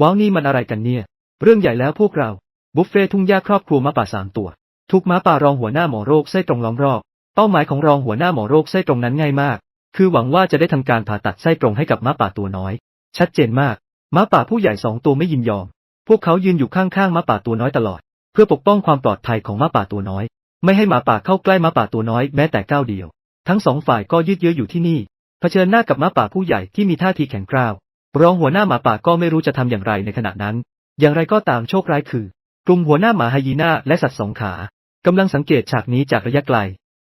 ว้าวนี่มันอะไรกันเนี่ย เรื่องใหญ่แล้วพวกเรา บุฟเฟ่ทุ่งหญ้าครอบครัวม้าป่าสามตัว ทุกม้าป่ารองหัวหน้าหมอโรคไส้ตรงล้อมรอบ เป้าหมายของรองหัวหน้าหมอโรคไส้ตรงนั้นง่ายมาก คือหวังว่าจะได้ทำการผ่าตัดไส้ตรงให้กับม้าป่าตัวน้อย ชัดเจนมาก ม้าป่าผู้ใหญ่สองตัวไม่ยินยอม พวกเขายืนอยู่ข้างๆม้าป่าตัวน้อยตลอด เพื่อปกป้องความปลอดภัยของม้าป่าตัวน้อย ไม่ให้หมาป่าเข้าใกล้ม้าป่าตัวน้อยแม้แต่ก้าวเดียว ทั้งสองฝ่ายก็ยืดเยื้ออยู่ที่นี่ เผชิญหน้ากับม้าป่าผู้ใหญ่ที่มีท่าทีแข็งกร้าว รองหัวหน้าหมาป่าก็ไม่รู้จะทำอย่างไรในขณะนั้น อย่างไรก็ตามโชคร้ายคือ กลุ่มหัวหน้าหมาไฮยีน่าและสัตว์สองขากำลังสังเกตฉากนี้จากระยะไกล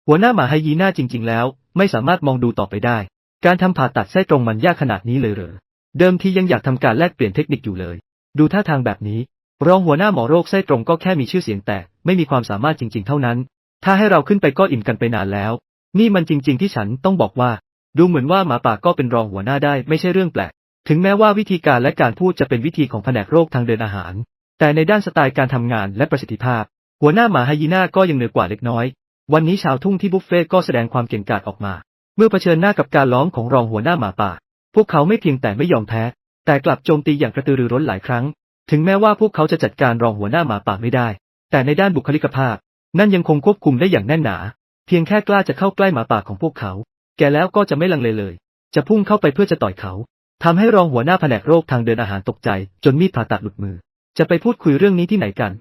หัวหน้าหมาไฮยีน่าจริง ๆ แล้ว ไม่สามารถมองดูต่อไปได้ การทำผ่าตัดไส้ตรงมันยากขนาดนี้เลยเหรอ เดิมทียังอยากทำการแลกเปลี่ยนเทคนิคอยู่เลย ดูท่าทางแบบนี้ รองหัวหน้าหมอโรคไส้ตรงก็แค่มีชื่อเสียงแต่ไม่มีความสามารถจริง ๆ เท่านั้น ถ้าให้เราขึ้นไปก็อิ่มกันไปนานแล้ว นี่มันจริง ๆ ที่ฉันต้องบอกว่า ดูเหมือนว่าหมาป่าก็เป็นรองหัวหน้าได้ไม่ใช่เรื่องแปลก ถึงแม้ว่าวิธีการและการพูดจะเป็นวิธีของแผนกโรคทางเดินอาหาร แต่ในด้านสไตล์การทำงานและประสิทธิภาพ หัวหน้าหมาไฮยีน่าก็ยังเหนือกว่าเล็กน้อย วันนี้ชาวทุ่งที่บุฟเฟ่ก็แสดงความเก่งกาจออกมา เมื่อเผชิญหน้ากับการล้อมของรองหัวหน้าหมาป่า พวกเขาไม่เพียงแต่ไม่ยอมแพ้ แต่กลับโจมตีอย่างกระตือรือร้นหลายครั้ง ถึงแม้ว่าพวกเขาจะจัดการรองหัวหน้าหมาป่าไม่ได้ แต่ในด้านบุคลิกภาพ นั่นยังคงควบคุมได้อย่างแน่นหนา เพียงแค่กล้าจะเข้าใกล้หมาป่าของพวกเขา แกแล้วก็จะไม่ลังเลเลย จะพุ่งเข้าไปเพื่อจะต่อยเขา ทำให้รองหัวหน้าแผนกโรคทางเดินอาหารตกใจ จนมีดผ่าตัดหลุดมือ จะไปพูดคุยเรื่องนี้ที่ไหนกัน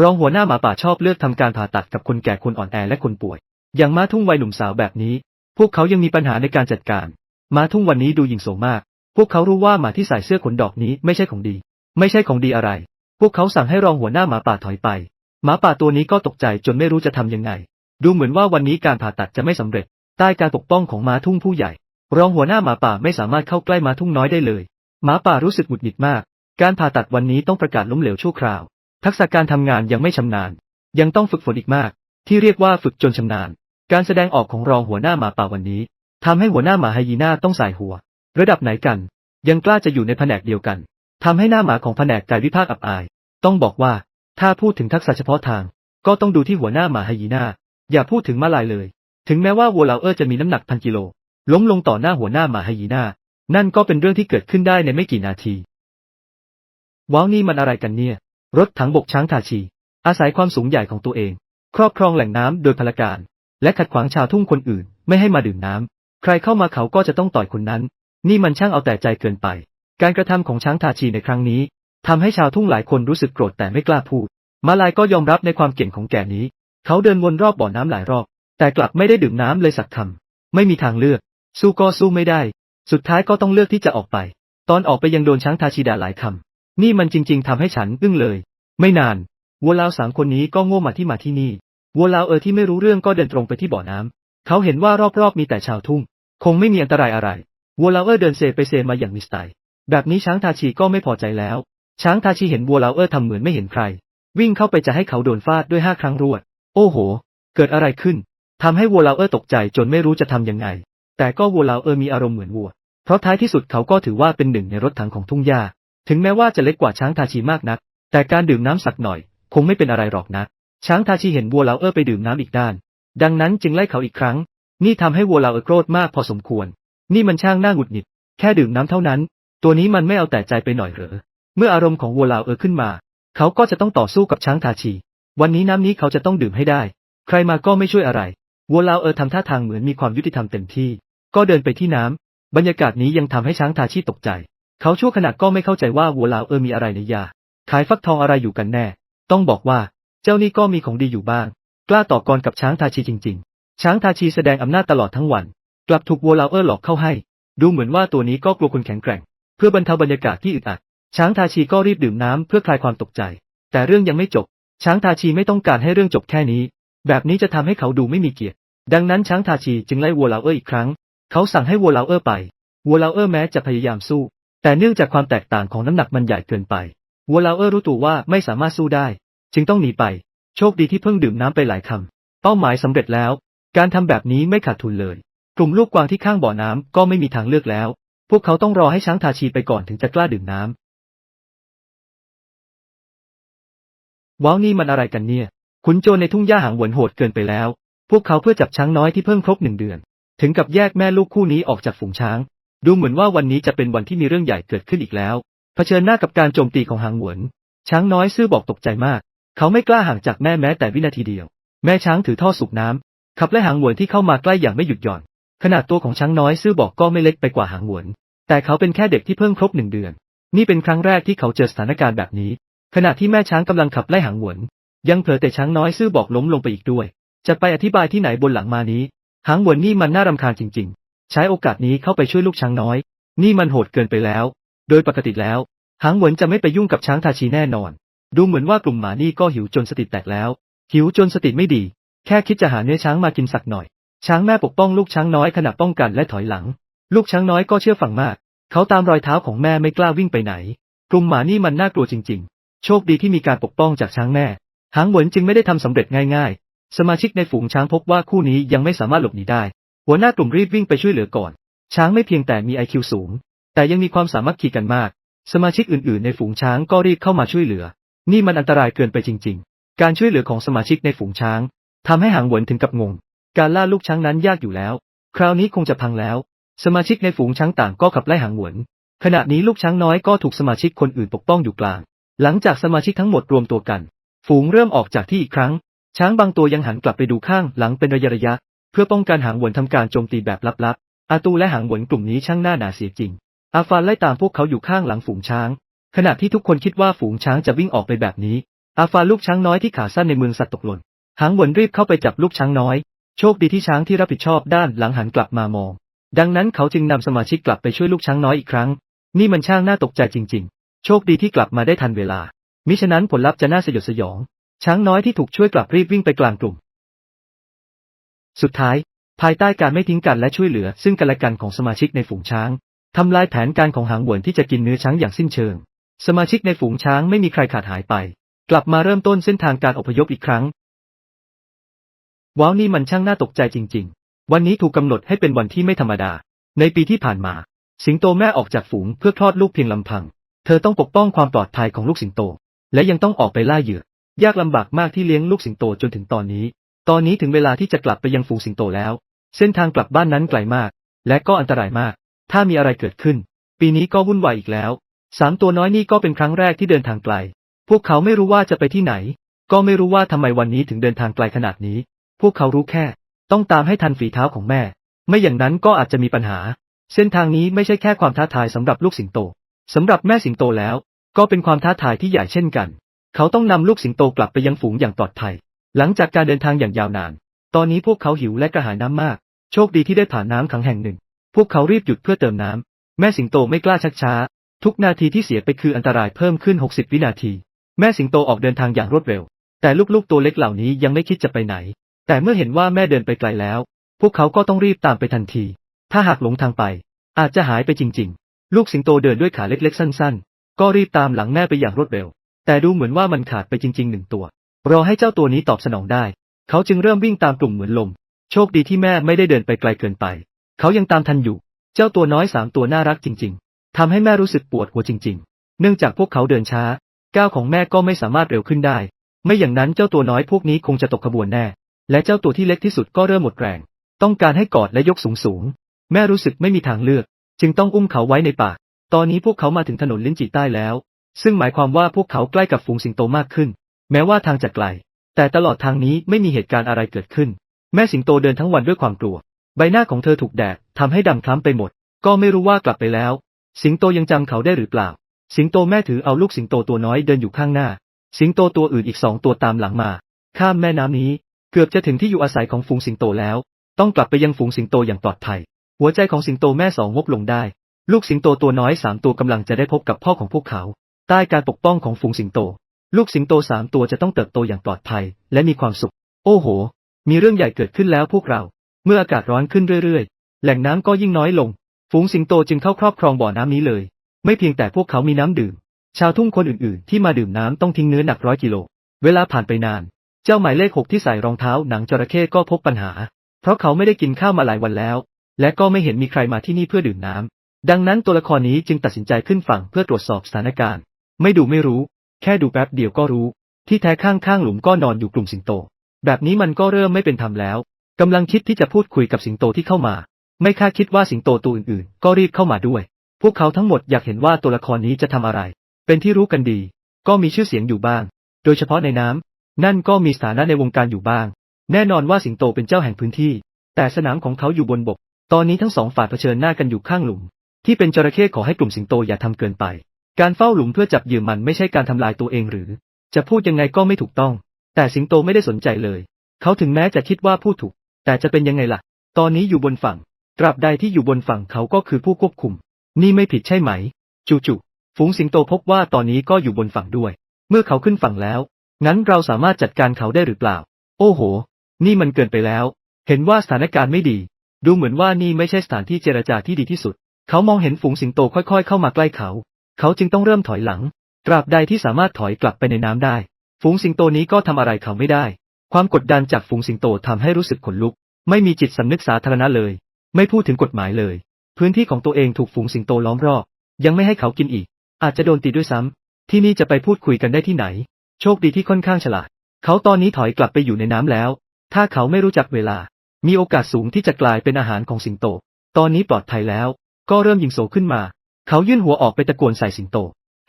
รองหัวหน้าหมาป่าชอบเลือกทำการผ่าตัดกับคนแก่คนอ่อนแอและคนป่วย อย่างม้าทุ่งวัยหนุ่มสาวแบบนี้ พวกเขายังมีปัญหาในการจัดการ ม้าทุ่งวันนี้ดูหยิ่งโสมาก พวกเขารู้ว่าหมาที่ใส่เสื้อขนดอกนี้ไม่ใช่ของดี ไม่ใช่ของดีอะไร พวกเขาสั่งให้รองหัวหน้าหมาป่าถอยไป หมาป่าตัวนี้ก็ตกใจจนไม่รู้จะทำยังไง ดูเหมือนว่าวันนี้การผ่าตัดจะไม่สำเร็จ ใต้การปกป้องของม้าทุ่งผู้ใหญ่ รองหัวหน้าหมาป่าไม่สามารถเข้าใกล้ม้าทุ่งน้อยได้เลย หมาป่ารู้สึกหงุดหงิดมาก การผ่าตัดวันนี้ต้องประกาศล้มเหลวชั่วคราว ทักษะการทำงานยังไม่ชำนาญ ยังต้องฝึกฝนอีกมาก ที่เรียกว่าฝึกจนชำนาญ การแสดงออกของรองหัวหน้าหมาป่าวันนี้ทำให้หัวหน้าหมาไฮยีน่าต้องสายหัว ระดับไหนกัน ยังกล้าจะอยู่ในแผนกเดียวกันทำให้หน้าหมาของแผนกกายวิภาคอับอาย ต้องบอกว่า ถ้าพูดถึงทักษะเฉพาะทาง ก็ต้องดูที่หัวหน้าหมาไฮยีน่าอย่าพูดถึงมาลายเลย ถึงแม้ว่าวัวเลาเออร์จะมีน้ำหนักพันกิโล ล้มลงต่อหน้าหัวหน้าหมาไฮยีน่า นั่นก็เป็นเรื่องที่เกิดขึ้นได้ในไม่กี่นาที ว้าวนี่มันอะไรกันเนี่ย รถถังบกช้างทาชี อาศัยความสูงใหญ่ของตัวเอง ครอบครองแหล่งน้ำโดยพลการ และขัดขวางชาวทุ่งคนอื่น ไม่ให้มาดื่มน้ำใครเข้ามาเขาก็จะต้องต่อยคนนั้น นี่มันช่างเอาแต่ใจเกินไป การกระทำของช้างทาชีในครั้งนี้ทำให้ชาวทุ่งหลายคนรู้สึกโกรธแต่ไม่กล้าพูด มาลายก็ยอมรับในความเก่งของแกนี้ เขาเดินวนรอบบ่อน้ำหลายรอบ แต่กลับไม่ได้ดื่มน้ำเลยสักคำไม่มีทางเลือก สู้ก็สู้ไม่ได้ สุดท้ายก็ต้องเลือกที่จะออกไป ตอนออกไปยังโดนช้างทาชีด่าหลายคำ นี่มันจริง ๆทำให้ฉันอึ้งเลย ไม่นานวัวลาวสามคนนี้ก็โง่มาที่มาที่นี่วัวลาวเออที่ไม่รู้เรื่องก็เดินตรงไปที่บ่อน้ำเขาเห็นว่ารอบๆมีแต่ชาวทุ่ง คงไม่มีอันตรายอะไรวัวลาวเออเดินเซไปเซมาอย่างมีสไตล์ แบบนี้ช้างทาชีก็ไม่พอใจแล้ว ช้างทาชีเห็นวัวลาวเออทำเหมือนไม่เห็นใคร วิ่งเข้าไปจะให้เขาโดนฟาดด้วยห้าครั้งรวด โอ้โห เกิดอะไรขึ้นทำให้วัวลาวเออตกใจจนไม่รู้จะทำยังไง แต่ก็วัวลาวเออมีอารมณ์เหมือนวัว เพราะท้ายที่สุดเขาก็ถือว่าเป็นหนึ่งในรถถังของทุ่งหญ้า ถึงแม้ว่าจะเล็กกว่าช้างทาชีมากนัก แต่การดื่มน้ำสักหน่อย คงไม่เป็นอะไรหรอกนะ ช้างทาชีเห็นวัวลาวเออไปดื่มน้ำอีกด้าน ดังนั้นจึงไล่เขาอีกครั้ง นี่ทำให้วัวลาวเออโกรธมากพอสมควร นี่มันช่างน่าหงุดหงิด แค่ดื่มน้ำเท่านั้น ตัวนี้มันไม่เอาแต่ใจไปหน่อยเหรอ เมื่ออารมณ์ของวัวลาวเออขึ้นมา เขาก็จะต้องต่อสู้กับช้างทาชี วันนี้น้ำนี้เขาจะต้องดื่มให้ได้ ใครมาก็ไม่ช่วยอะไร วัวลาวเออทำท่าทางเหมือนมีความยุติธรรมเต็มที่ ก็เดินไปที่น้ำบรรยากาศนี้ยังทำให้ช้างทาชีตกใจ เขาชั่วขณะก็ไม่เข้าใจว่าวัวลาวเออมีอะไรในยา ขายฟักทองอะไรอยู่กันแน่ ต้องบอกว่า เจ้านี่ก็มีของดีอยู่บ้าง กล้าต่อกรกับช้างทาชีจริง ๆ ช้างทาชีแสดงอำนาจตลอดทั้งวัน กลับถูกวัวลาวเออร์หลอกเข้าให้ ดูเหมือนว่าตัวนี้ก็กลัวคนแข็งแกร่ง เพื่อบรรเทาบรรยากาศที่อึดอัด ช้างทาชีก็รีบดื่มน้ำเพื่อคลายความตกใจ แต่เรื่องยังไม่จบ ช้างทาชีไม่ต้องการให้เรื่องจบแค่นี้ แบบนี้จะทำให้เขาดูไม่มีเกียรติ ดังนั้นช้างทาชีจึงไล่วัวลาวเอออีกครั้ง เขาสั่งให้วัวลาวเออร์ไป วัวลาวเออร์แม้จะพยายามสู้ แต่เนื่องจากความแตกต่างของน้ำหนักมันใหญ่เกินไป วัวลาวเออร์รู้ตัวว่าไม่สามารถสู้ได้ จึงต้องหนีไป โชคดีที่เพิ่งดื่มน้ำไปหลายคำ เป้าหมายสำเร็จแล้ว การทำแบบนี้ไม่ขาดทุนเลย กลุ่มลูกกวางที่ข้างบ่อน้ำก็ไม่มีทางเลือกแล้ว พวกเขาต้องรอให้ช้างทาชีไปก่อนถึงจะกล้าดื่มน้ำว้าวนี่มันอะไรกันเนี่ย ขุนโจรในทุ่งหญ้าหางหวนโหดเกินไปแล้ว พวกเขาเพื่อจับช้างน้อยที่เพิ่งครบหนึ่งเดือน ถึงกับแยกแม่ลูกคู่นี้ออกจากฝูงช้าง ดูเหมือนว่าวันนี้จะเป็นวันที่มีเรื่องใหญ่เกิดขึ้นอีกแล้วเผชิญหน้ากับการโจมตีของหางหวน ช้างน้อยซื่อบอกตกใจมาก เขาไม่กล้าห่างจากแม่แม้แต่วินาทีเดียว แม่ช้างถือท่อสูบน้ำขับไล่หางหวนที่เข้ามาใกล้อย่างไม่หยุดหย่อน ขนาดตัวของช้างน้อยซื่อบอกก็ไม่เล็กไปกว่าหางหวน แต่เขาเป็นแค่เด็กที่เพิ่งครบหนึ่งเดือน นี่เป็นครั้งแรกที่เขาเจอสถานการณ์แบบนี้ ขณะที่แม่ช้างกำลังขับไล่หางหวน ยังเผลอแต่ช้างน้อยซื่อบอกล้มลงไปอีกด้วย จะไปอธิบายที่ไหนบนหลังมานี้ หางหวนนี่มันน่ารำคาญจริงๆ ใช้โอกาสนี้เข้าไปช่วยลูกช้างน้อย นี่มันโหดเกินไปแล้ว โดยปกติแล้ว หางหวนจะไม่ไปยุ่งกับช้างทาชีแน่นอน ดูเหมือนว่ากลุ่มหมานี่ก็หิวจนสติแตกแล้ว หิวจนสติไม่ดี แค่คิดจะหาเนื้อช้างมากินสักหน่อย ช้างแม่ปกป้องลูกช้างน้อยขณะป้องกันและถอยหลัง ลูกช้างน้อยก็เชื่อฟังมาก เขาตามรอยเท้าของแม่ไม่กล้าวิ่งไปไหน กลุ่มหมานี่มันน่ากลัวจริง ๆ โชคดีที่มีการปกป้องจากช้างแม่ หางหวนจึงไม่ได้ทำสำเร็จง่ายๆ สมาชิกในฝูงช้างพบว่าคู่นี้ยังไม่สามารถหลบหนีได้ หัวหน้ากลุ่มรีบวิ่งไปช่วยเหลือก่อน ช้างไม่เพียงแต่มีไอคิวสูง แต่ยังมีความสามารถขี่กันมาก สมาชิกอื่นๆ ในฝูงช้างก็รีบเข้ามาช่วยเหลือ นี่มันอันตรายเกินไปจริง ๆ การช่วยเหลือของสมาชิกในฝูงช้างทำให้หางหวนถึงกับงง การล่าลูกช้างนั้นยากอยู่แล้ว คราวนี้คงจะพังแล้ว สมาชิกในฝูงช้างต่างก็ขับไล่หางหวน ขณะนี้ลูกช้างน้อยก็ถูกสมาชิกคนอื่นปกป้องอยู่กลาง หลังจากสมาชิกทั้งหมดรวมตัวกัน ฝูงเริ่มออกจากที่อีกครั้ง ช้างบางตัวยังหันกลับไปดูข้างหลังเป็นระยะระยะ เพื่อป้องกันหางหวนทำการโจมตีแบบลับๆ อาตูและหางหวนกลุ่มนี้ช่างหน้าหนาเสียจริง อาฟานไล่ตามพวกเขาอยู่ข้างหลังฝูงช้าง ขณะที่ทุกคนคิดว่าฝูงช้างจะวิ่งออกไปแบบนี้ อาฟานลูกช้างน้อยที่ขาสั้นในเมืองสัตว์ตกหล่น หางหวนรีบเข้าไปจับลูกช้างน้อย โชคดีที่ช้างที่รับผิดชอบด้านหลังหันกลับมามอง ดังนั้นเขาจึงนำสมาชิกกลับไปช่วยลูกช้างน้อยอีกครั้ง นี่มันช่างน่าตกใจจริง ๆ โชคดีที่กลับมาได้ทันเวลา มิฉะนั้นผลลัพธ์จะน่าสยดสยอง ช้างน้อยที่ถูกช่วยกลับรีบวิ่งไปกลางกลุ่ม สุดท้าย ภายใต้การไม่ทิ้งกันและช่วยเหลือ ซึ่งกันและกันของสมาชิกในฝูงช้างทำลายแผนการของหางหวนที่จะกินเนื้อช้างอย่างสิ้นเชิง สมาชิกในฝูงช้างไม่มีใครขาดหายไป กลับมาเริ่มต้นเส้นทางการอพยพอีกครั้ง ว้าวนี่มันช่างน่าตกใจจริง ๆ วันนี้ถูกกำหนดให้เป็นวันที่ไม่ธรรมดา ในปีที่ผ่านมา สิงโตแม่ออกจากฝูงเพื่อคลอดลูกเพียงลำพัง เธอต้องปกป้องความปลอดภัยของลูกสิงโต และยังต้องออกไปล่าเหยื่อ ยากลำบากมากที่เลี้ยงลูกสิงโตจนถึงตอนนี้ ตอนนี้ถึงเวลาที่จะกลับไปยังฝูงสิงโตแล้ว เส้นทางกลับบ้านนั้นไกลมาก และก็อันตรายมาก ถ้ามีอะไรเกิดขึ้น ปีนี้ก็วุ่นวายอีกแล้ว สามตัวน้อยนี่ก็เป็นครั้งแรกที่เดินทางไกล พวกเขาไม่รู้ว่าจะไปที่ไหน ก็ไม่รู้ว่าทำไมวันนี้ถึงเดินทางไกลขนาดนี้ พวกเขารู้แค่ ต้องตามให้ทันฝีเท้าของแม่ ไม่อย่างนั้นก็อาจจะมีปัญหา เส้นทางนี้ไม่ใช่แค่ความท้าทายสำหรับลูกสิงโตสำหรับแม่สิงโตแล้ว ก็เป็นความท้าทายที่ใหญ่เช่นกัน เขาต้องนำลูกสิงโตกลับไปยังฝูงอย่างปลอดภัย หลังจากการเดินทางอย่างยาวนาน ตอนนี้พวกเขาหิวและกระหายน้ำมาก โชคดีที่ได้ผ่านน้ำขังแห่งหนึ่ง พวกเขารีบหยุดเพื่อเติมน้ำ แม่สิงโตไม่กล้าชักช้า ทุกนาทีที่เสียไปคืออันตรายเพิ่มขึ้น 60 วินาที แม่สิงโตออกเดินทางอย่างรวดเร็ว แต่ลูกๆตัวเล็กเหล่านี้ยังไม่คิดจะไปไหน แต่เมื่อเห็นว่าแม่เดินไปไกลแล้ว พวกเขาก็ต้องรีบตามไปทันที ถ้าหากหลงทางไป อาจจะหายไปจริง ๆ ลูกสิงโตเดินด้วยขาเล็กๆ สั้น ๆ ก็รีบตามหลังแม่ไปอย่างรวดเร็ว แต่ดูเหมือนว่ามันขาดไปจริงๆหนึ่งตัว รอให้เจ้าตัวนี้ตอบสนองได้ เขาจึงเริ่มวิ่งตามกลุ่มเหมือนลม โชคดีที่แม่ไม่ได้เดินไปไกลเกินไป เขายังตามทันอยู่ เจ้าตัวน้อยสามตัวน่ารักจริง ๆทำให้แม่รู้สึกปวดหัวจริง ๆ เนื่องจากพวกเขาเดินช้า ก้าวของแม่ก็ไม่สามารถเร็วขึ้นได้ ไม่อย่างนั้นเจ้าตัวน้อยพวกนี้คงจะตกขบวนแน่ และเจ้าตัวที่เล็กที่สุดก็เริ่มหมดแรง ต้องการให้กอดและยกสูงสูงๆแม่รู้สึกไม่มีทางเลือก จึงต้องอุ้มเขาไว้ในปาก ตอนนี้พวกเขามาถึงถนนลิ้นจีใต้แล้ว ซึ่งหมายความว่าพวกเขาใกล้กับฝูงสิงโตมากขึ้น แม้ว่าทางจะไกล แต่ตลอดทางนี้ไม่มีเหตุการณ์อะไรเกิดขึ้น แม่สิงโตเดินทั้งวันด้วยความกลัว ใบหน้าของเธอถูกแดดทำให้ดำคล้ำไปหมด ก็ไม่รู้ว่ากลับไปแล้ว สิงโตยังจำเขาได้หรือเปล่า สิงโตแม่ถือเอาลูกสิงโตตัวน้อยเดินอยู่ข้างหน้า สิงโตตัวอื่นอีกสองตัวตามหลังมา ข้ามแม่น้ำนี้ เกือบจะถึงที่อยู่อาศัยของฝูงสิงโตแล้ว ต้องกลับไปยังฝูงสิงโตอย่างปลอดภัย หัวใจของสิงโตแม่สองงบลงได้ ลูกสิงโตตัวน้อยสามตัวกำลังจะได้พบกับพ่อของพวกเขา ใต้การปกป้องของฝูงสิงโต ลูกสิงโตสามตัวจะต้องเติบโตอย่างปลอดภัย และมีความสุข โอ้โห มีเรื่องใหญ่เกิดขึ้นแล้วพวกเรา เมื่ออากาศร้อนขึ้นเรื่อยๆ แหล่งน้ำก็ยิ่งน้อยลง ฝูงสิงโตจึงเข้าครอบครองบ่อน้ำนี้เลย ไม่เพียงแต่พวกเขามีน้ำดื่ม ชาวทุ่งคนอื่นๆ ที่มาดื่มน้ำต้องทิ้งเนื้อหนักร้อยกิโล เวลาผ่านไปนาน เจ้าหมายเลขหกที่ใส่รองเท้าหนังจระเข้ก็พบปัญหา เพราะเขาไม่ได้กินข้าวมาหลายวันแล้ว และก็ไม่เห็นมีใครมาที่นี่เพื่อดื่มน้ำดังนั้นตัวละครนี้จึงตัดสินใจขึ้นฝั่งเพื่อตรวจสอบสถานการณ์ ไม่ดูไม่รู้ แค่ดูแป๊บเดียวก็รู้ ที่แท้ข้างๆหลุมก็นอนอยู่กลุ่มสิงโต แบบนี้มันก็เริ่มไม่เป็นธรรมแล้วกำลังคิดที่จะพูดคุยกับสิงโตที่เข้ามา ไม่คาดคิดว่าสิงโตตัวอื่นๆ ก็รีบเข้ามาด้วย พวกเขาทั้งหมดอยากเห็นว่าตัวละครนี้จะทำอะไร เป็นที่รู้กันดี ก็มีชื่อเสียงอยู่บ้าง โดยเฉพาะในน้ำนั่นก็มีสถานะในวงการอยู่บ้าง แน่นอนว่าสิงโตเป็นเจ้าแห่งพื้นที่ แต่สนามของเขาอยู่บนบก ตอนนี้ทั้งสองฝ่ายเผชิญหน้ากันอยู่ข้างหลุม ที่เป็นจระเข้ขอให้กลุ่มสิงโตอย่าทำเกินไป การเฝ้าหลุมเพื่อจับเหยื่อมันไม่ใช่การทำลายตัวเองหรือ จะพูดยังไงก็ไม่ถูกต้อง แต่สิงโตไม่ได้สนใจเลย เขาถึงแม้จะคิดว่าพูดถูก แต่จะเป็นยังไงล่ะ ตอนนี้อยู่บนฝั่ง ตราบใดที่อยู่บนฝั่งเขาก็คือผู้ควบคุม นี่ไม่ผิดใช่ไหม จู่ๆฝูงสิงโตพบว่าตอนนี้ก็อยู่บนฝั่งด้วย เมื่อเขาขึ้นฝั่งแล้ว งั้นเราสามารถจัดการเขาได้หรือเปล่า โอ้โห นี่มันเกินไปแล้ว เห็นว่าสถานการณ์ไม่ดี ดูเหมือนว่านี่ไม่ใช่สถานที่เจรจาที่ดีที่สุด เขามองเห็นฝูงสิงโตค่อย ๆ เข้ามาใกล้เขา เขาจึงต้องเริ่มถอยหลัง ตราบใดที่สามารถถอยกลับไปในน้ำได้ ฝูงสิงโตนี้ก็ทำอะไรเขาไม่ได้ ความกดดันจากฝูงสิงโตทำให้รู้สึกขนลุก ไม่มีจิตสำนึกสาธารณะเลย ไม่พูดถึงกฎหมายเลย พื้นที่ของตัวเองถูกฝูงสิงโตล้อมรอบ ยังไม่ให้เขากินอีก อาจจะโดนตีด้วยซ้ำ ที่นี่จะไปพูดคุยกันได้ที่ไหน โชคดีที่ค่อนข้างฉลาด เขาตอนนี้ถอยกลับไปอยู่ในน้ำแล้ว ถ้าเขาไม่รู้จักเวลา มีโอกาสสูงที่จะกลายเป็นอาหารของสิงโต ตอนนี้ปลอดภัยแล้ว ก็เริ่มยิงโซขึ้นมา เขายื่นหัวออกไปตะโกนใส่สิงโต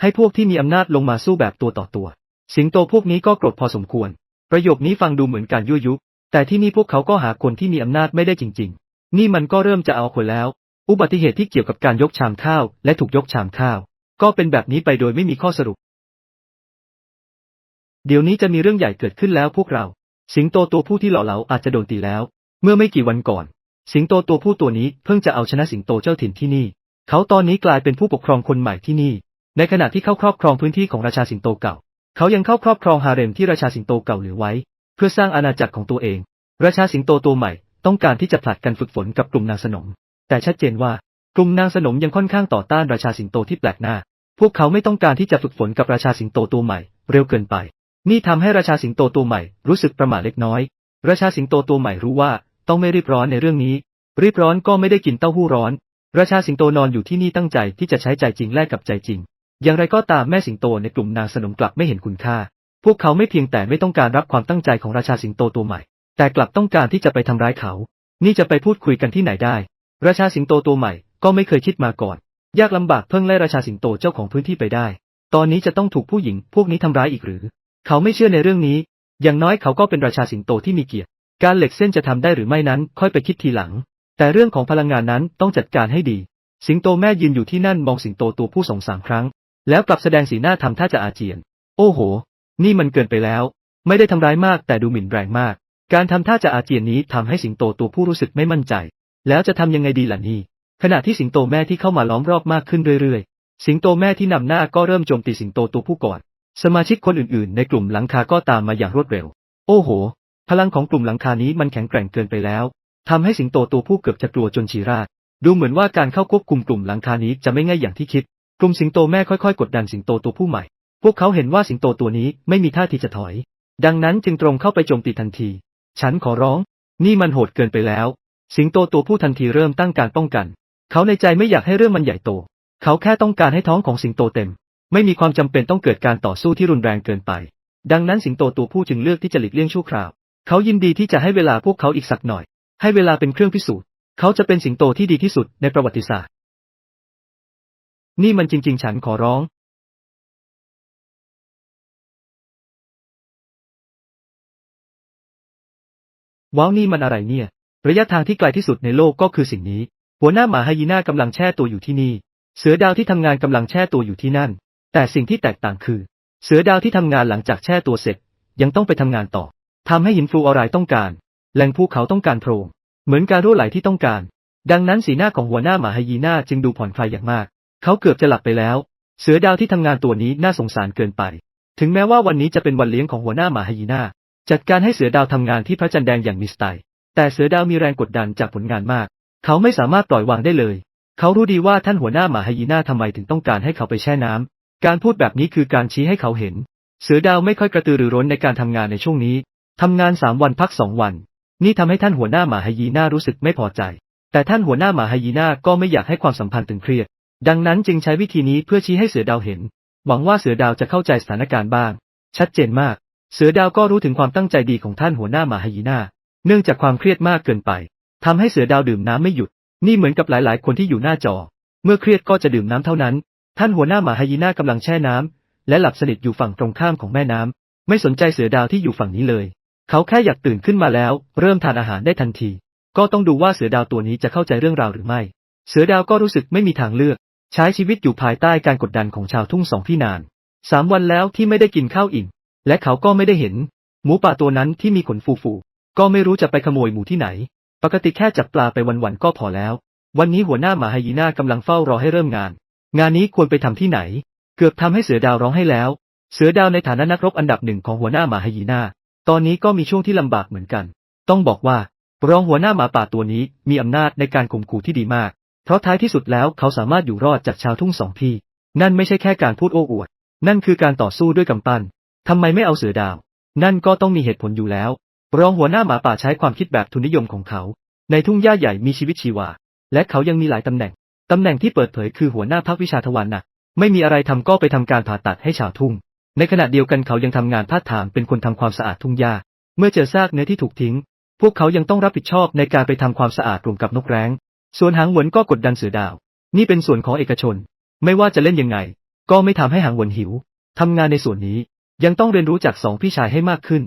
ให้พวกที่มีอำนาจลงมาสู้แบบตัวต่อตัว สิงโตพวกนี้ก็โกรธพอสมควร ประโยคนี้ฟังดูเหมือนการยั่วยุ แต่ที่นี่พวกเขาก็หาคนที่มีอำนาจไม่ได้จริง ๆ นี่มันก็เริ่มจะเอาคนแล้ว อุบัติเหตุที่เกี่ยวกับการยกชามข้าวและถูกยกชามข้าว ก็เป็นแบบนี้ไปโดยไม่มีข้อสรุป เดี๋ยวนี้จะมีเรื่องใหญ่เกิดขึ้นแล้วพวกเรา สิงโตตัวผู้ที่หล่อเหลาอาจจะโดนตีแล้ว เมื่อไม่กี่วันก่อน สิงโตตัวผู้ตัวนี้เพิ่งจะเอาชนะสิงโตเจ้าถิ่นที่นี่ เขาตอนนี้กลายเป็นผู้ปกครองคนใหม่ที่นี่ ในขณะที่เข้าครอบครองพื้นที่ของราชาสิงโตเก่า เขายังเข้าครอบครองฮาเร็มที่ราชาสิงโตเก่าเหลือไว้ เพื่อสร้างอาณาจักรของตัวเอง ราชาสิงโตตัวใหม่ต้องการที่จะผลัดกันฝึกฝนกับกลุ่มนางสนม แต่ชัดเจนว่ากลุ่มนางสนมยังค่อนข้างต่อต้านราชาสิงโตที่แปลกหน้า พวกเขาไม่ต้องการที่จะฝึกฝนกับราชาสิงโตตัวใหม่ เร็วเกินไป นี่ทำให้ราชาสิงโตตัวใหม่รู้สึกประหม่าเล็กน้อย ราชาสิงโตตัวใหม่รู้ว่าต้องไม่รีบร้อนในเรื่องนี้ รีบร้อนก็ไม่ได้กินเต้าหู้ร้อน ราชาสิงโตนอนอยู่ที่นี่ตั้งใจที่จะใช้ใจจริงแลกกับใจจริง อย่างไรก็ตามแม่สิงโตในกลุ่มนางสนมกลับไม่เห็นคุณค่า พวกเขาไม่เพียงแต่ไม่ต้องการรับความตั้งใจของราชาสิงโตตัวใหม่ แต่กลับต้องการที่จะไปทำร้ายเขา นี่จะไปพูดคุยกันที่ไหนได้ ราชาสิงโตตัวใหม่ก็ไม่เคยคิดมาก่อน ยากลำบากเพิ่งไล่ราชาสิงโตเจ้าของพื้นที่ไปได้ ตอนนี้จะต้องถูกผู้หญิงพวกนี้ทำร้ายอีกหรือ เขาไม่เชื่อในเรื่องนี้ อย่างน้อยเขาก็เป็นราชาสิงโตที่มีเกียรติ การเหล็กเส้นจะทำได้หรือไม่นั้นค่อยไปคิดทีหลัง แต่เรื่องของพลังงานนั้นต้องจัดการให้ดี สิงโตแม่ยืนอยู่ที่นั่นมองสิงโตตัวผู้สองสามครั้ง แล้วกลับแสดงสีหน้าทำท่าจะอาเจียน โอ้โห นี่มันเกินไปแล้ว ไม่ได้ทำร้ายมากแต่ดูหมิ่นแรงมาก การทำท่าจะอาเจียนนี้ทำให้สิงโตตัวผู้รู้สึกไม่มั่นใจ แล้วจะทำยังไงดีล่ะนี่ ขณะที่สิงโตแม่ที่เข้ามาล้อมรอบมากขึ้นเรื่อยๆ สิงโตแม่ที่นำหน้าก็เริ่มโจมตีสิงโตตัวผู้ก่อน สมาชิกคนอื่นๆ ในกลุ่มหลังคาก็ตามมาอย่างรวดเร็ว โอ้โห พลังของกลุ่มหลังคานี้มันแข็งแกร่งเกินไปแล้ว ทำให้สิงโตตัวผู้เกือบจะกลัวจนชีราดดูเหมือนว่าการเข้าควบคุมกลุ่มหลังคานี้จะไม่ง่ายอย่างที่คิด กลุ่มสิงโตแม่ค่อยๆ กดดันสิงโตตัวผู้ใหม่ พวกเขาเห็นว่าสิงโตตัวนี้ไม่มีท่าทีจะถอย ดังนั้นจึงตรงเข้าไปโจมตีทันที ฉันขอร้อง นี่มันโหดเกินไปแล้ว สิงโตตัวผู้ทันทีเริ่มตั้งการป้องกัน เขาในใจไม่อยากให้เรื่องมันใหญ่โต เขาแค่ต้องการให้ท้องของสิงโตเต็ม ไม่มีความจำเป็นต้องเกิดการต่อสู้ที่รุนแรงเกินไป ดังนั้นสิงโตตัวผู้จึงเลือกที่จะหลีกเลี่ยงชั่วคราว เขายินดีที่จะให้เวลาพวกเขาอีกสักหน่อย ให้เวลาเป็นเครื่องพิสูจน์ เขาจะเป็นสิงโตที่ดีที่สุดในประวัติศาสตร์ นี่มันจริง ๆ ฉันขอร้องว้าวนี่มันอะไรเนี่ย ระยะทางที่ไกลที่สุดในโลกก็คือสิ่งนี้ หัวหน้าหมาไฮยีน่ากำลังแช่ตัวอยู่ที่นี่ เสือดาวที่ทำงานกำลังแช่ตัวอยู่ที่นั่น แต่สิ่งที่แตกต่างคือ เสือดาวที่ทำงานหลังจากแช่ตัวเสร็จ ยังต้องไปทำงานต่อทำให้หินฟลูออไรด์ต้องการ แหล่งภูเขาต้องการโพรง เหมือนการรั่วไหลที่ต้องการ ดังนั้นสีหน้าของหัวหน้าหมาไฮยีน่าจึงดูผ่อนคลายอย่างมาก เขาเกือบจะหลับไปแล้ว เสือดาวที่ทำงานตัวนี้น่าสงสารเกินไป ถึงแม้ว่าวันนี้จะเป็นวันเลี้ยงของหัวหน้าหมาไฮยีน่าจัดการให้เสือดาวทำงานที่พระจันทร์แดงอย่างมีสไตล์ แต่เสือดาวมีแรงกดดันจากผลงานมาก เขาไม่สามารถปล่อยวางได้เลย เขารู้ดีว่าท่านหัวหน้าหมาไฮยีน่าทำไมถึงต้องการให้เขาไปแช่น้ำ การพูดแบบนี้คือการชี้ให้เขาเห็น เสือดาวไม่ค่อยกระตือรือร้นในการทำงานในช่วงนี้ทำงานสามวันพักสองวัน นี่ทำให้ท่านหัวหน้าหมาไฮยีน่ารู้สึกไม่พอใจ แต่ท่านหัวหน้าหมาไฮยีน่าก็ไม่อยากให้ความสัมพันธ์ตึงเครียด ดังนั้นจึงใช้วิธีนี้เพื่อชี้ให้เสือดาวเห็น หวังว่าเสือดาวจะเข้าใจสถานการณ์บ้าง ชัดเจนมาก เสือดาวก็รู้ถึงความตั้งใจดีของท่านหัวหน้าหมาไฮยีน่า เนื่องจากความเครียดมากเกินไปทำให้เสือดาวดื่มน้ำไม่หยุด นี่เหมือนกับหลาย ๆ คนที่อยู่หน้าจอ เมื่อเครียดก็จะดื่มน้ำเท่านั้น ท่านหัวหน้าหมาไฮยีน่ากำลังแช่น้ำและหลับสนิทอยู่ฝั่งตรงข้ามของแม่น้ำไม่สนใจเสือดาวที่อยู่ฝั่งนี้เลย เขาแค่อยากตื่นขึ้นมาแล้ว เริ่มทานอาหารได้ทันที ก็ต้องดูว่าเสือดาวตัวนี้จะเข้าใจเรื่องราวหรือไม่ เสือดาวก็รู้สึกไม่มีทางเลือก ใช้ชีวิตอยู่ภายใต้การกดดันของชาวทุ่งสองพี่นานสามวันแล้วที่ไม่ได้กินข้าวอิ่ม และเขาก็ไม่ได้เห็น หมูป่าตัวนั้นที่มีขนฟูๆก็ไม่รู้จะไปขโมยหมูที่ไหน ปกติแค่จับปลาไปวันๆก็พอแล้ว วันนี้หัวหน้าหมาไฮยีน่ากำลังเฝ้ารอให้เริ่มงาน งานนี้ควรไปทำที่ไหน เกือบทำให้เสือดาวร้องให้แล้ว เสือดาวในฐานะนักรบอันดับหนึ่งของหัวหน้าหมาไฮยีน่า ตอนนี้ก็มีช่วงที่ลำบากเหมือนกัน ต้องบอกว่า รองหัวหน้าหมาป่าตัวนี้มีอำนาจในการข่มขู่ที่ดีมาก เพราะท้ายที่สุดแล้วเขาสามารถอยู่รอดจากชาวทุ่งสองพี่ นั่นไม่ใช่แค่การพูดโอ้อวด นั่นคือการต่อสู้ด้วยกำปั้นทำไมไม่เอาเสือดาว นั่นก็ต้องมีเหตุผลอยู่แล้ว รองหัวหน้าหมาป่าใช้ความคิดแบบทุนนิยมของเขา ในทุ่งหญ้าใหญ่มีชีวิตชีวา และเขายังมีหลายตำแหน่ง ตำแหน่งที่เปิดเผยคือหัวหน้าพักวิชาทวารหนัก ไม่มีอะไรทำก็ไปทำการผ่าตัดให้ชาวทุ่ง ในขณะเดียวกันเขายังทำงานพาดถางเป็นคนทำความสะอาดทุ่งหญ้า เมื่อเจอซากเนื้อที่ถูกทิ้ง พวกเขายังต้องรับผิดชอบในการไปทำความสะอาดรวมกับนกแร้ง ส่วนหางหวนก็กดดันเสือดาว นี่เป็นส่วนของเอกชน ไม่ว่าจะเล่นยังไง ก็ไม่ทำให้หางหวนหิวทำงานในส่วนนี้ยังต้องเรียนรู้จากสองพี่ชายให้มากขึ้น